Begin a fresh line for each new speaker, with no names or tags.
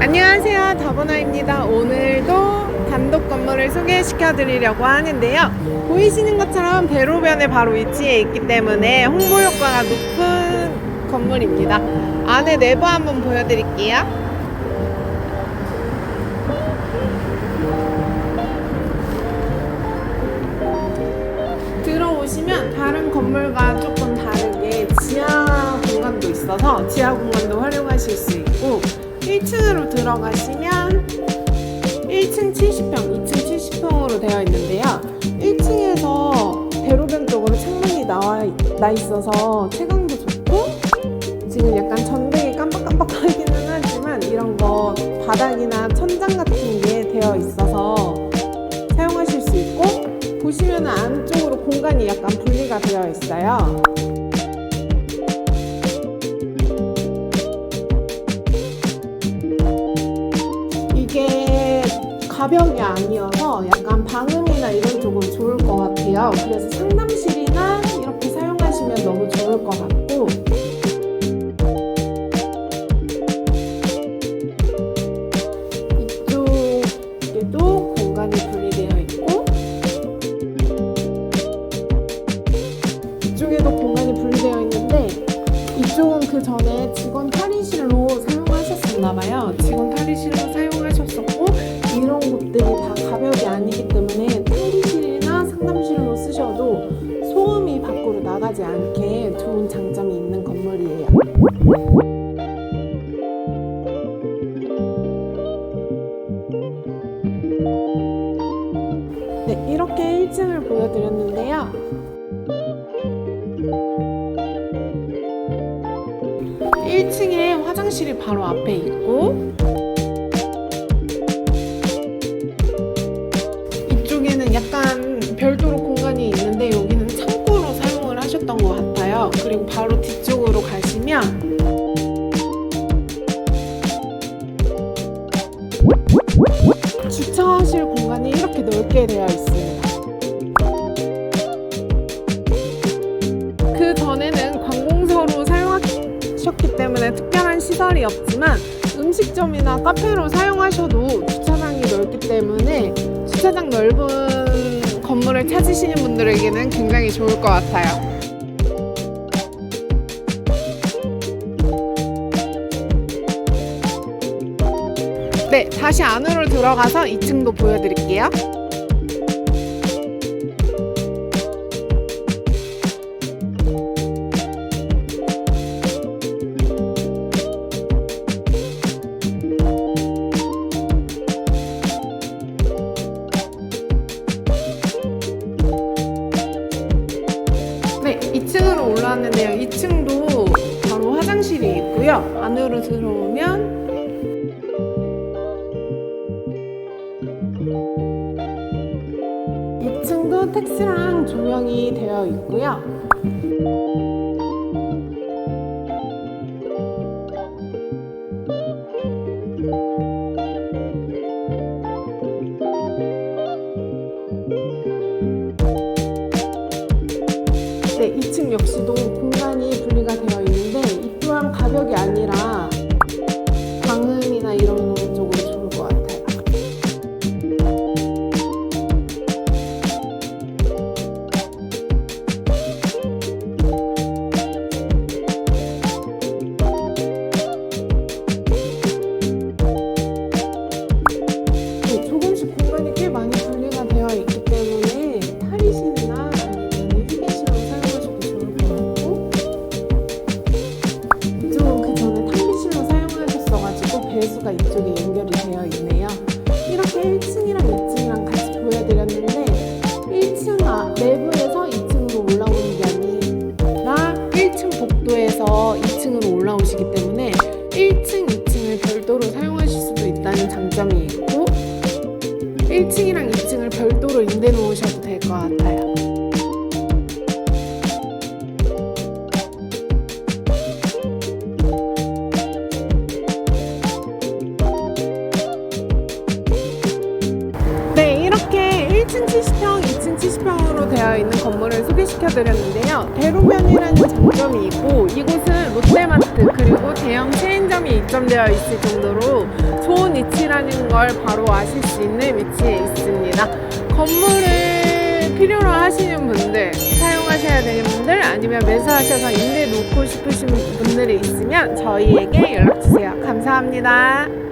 안녕하세요. 다보나입니다. 오늘도 단독 건물을 소개시켜 드리려고 하는데요. 보이시는 것처럼 대로변에 바로 위치해 있기 때문에 홍보 효과가 높은 건물입니다. 안에 내부 한번 보여드릴게요. 들어오시면 다른 건물과 조금 다르게 지하 공간도 있어서 지하 공간도 활용하실 수 있고 1층으로 들어가시면 1층 70평, 2층 70평으로 되어 있는데요. 1층에서 대로변 쪽으로 창문이 나와 나 있어서 채광도 좋고 지금 약간 전등이 깜빡깜빡하기는 하지만 이런 거 바닥이나 천장 같은 게 되어 있어서 사용하실 수 있고 보시면 안쪽으로 공간이 약간 분리가 되어 있어요. 가벽이 아니어서 약간 방음이나 이런 쪽으로 좋을 것 같아요. 그래서 상담실이나 이렇게 사용하시면 너무 좋을 것 같고 이쪽에도 공간이 분리되어 있고 이쪽에도 공간이 분리되어 있는데 이쪽은 그 전에 직원 탈의실로 사용하셨었나 봐요. 직원 탈의실로 사용 좋은 장점이 있는 건물이에요. 네, 이렇게 1층을 보여드렸는데요. 1층에 화장실이 바로 앞에 있고 것 같아요. 그리고 바로 뒤쪽으로 가시면 주차하실 공간이 이렇게 넓게 되어 있어요. 그 전에는 관공서로 사용하셨기 때문에 특별한 시설이 없지만 음식점이나 카페로 사용하셔도 주차장이 넓기 때문에 주차장 넓은 건물을 찾으시는 분들에게는 굉장히 좋을 것 같아요. 네, 다시 안으로 들어가서 2층도 보여드릴게요. 네, 2층으로 올라왔는데요. 2층도 바로 화장실이 있고요. 안으로 들어오면 이층도 텍스랑 조명이 되어 있고요. 네, 2층 역시도 공간이 분리가 되어 있는데 이 또한 가벽이 아니라 방음이나 이런 배수가 이쪽에 연결이 되어 있네요. 이렇게 1층이랑 2층이랑 같이 보여드렸는데 1층 아, 내부에서 2층으로 올라오는 게 아니라 1층 복도에서 2층으로 올라오시기 때문에 1층, 2층을 별도로 사용하실 수도 있다는 장점이 있고 1층이랑 2층을 별도로 임대 놓으셔도 될 것 같아요. 1층 70평, 2층 70평으로 되어 있는 건물을 소개시켜 소개시켜 드렸는데요. 대로변이라는 장점이 있고 이곳은 롯데마트 그리고 대형 체인점이 입점되어 있을 정도로 좋은 위치라는 걸 바로 아실 수 있는 위치에 있습니다. 건물을 필요로 하시는 분들, 사용하셔야 되는 분들, 아니면 매수하셔서 임대 놓고 싶으신 분들이 있으면 저희에게 연락 주세요. 감사합니다.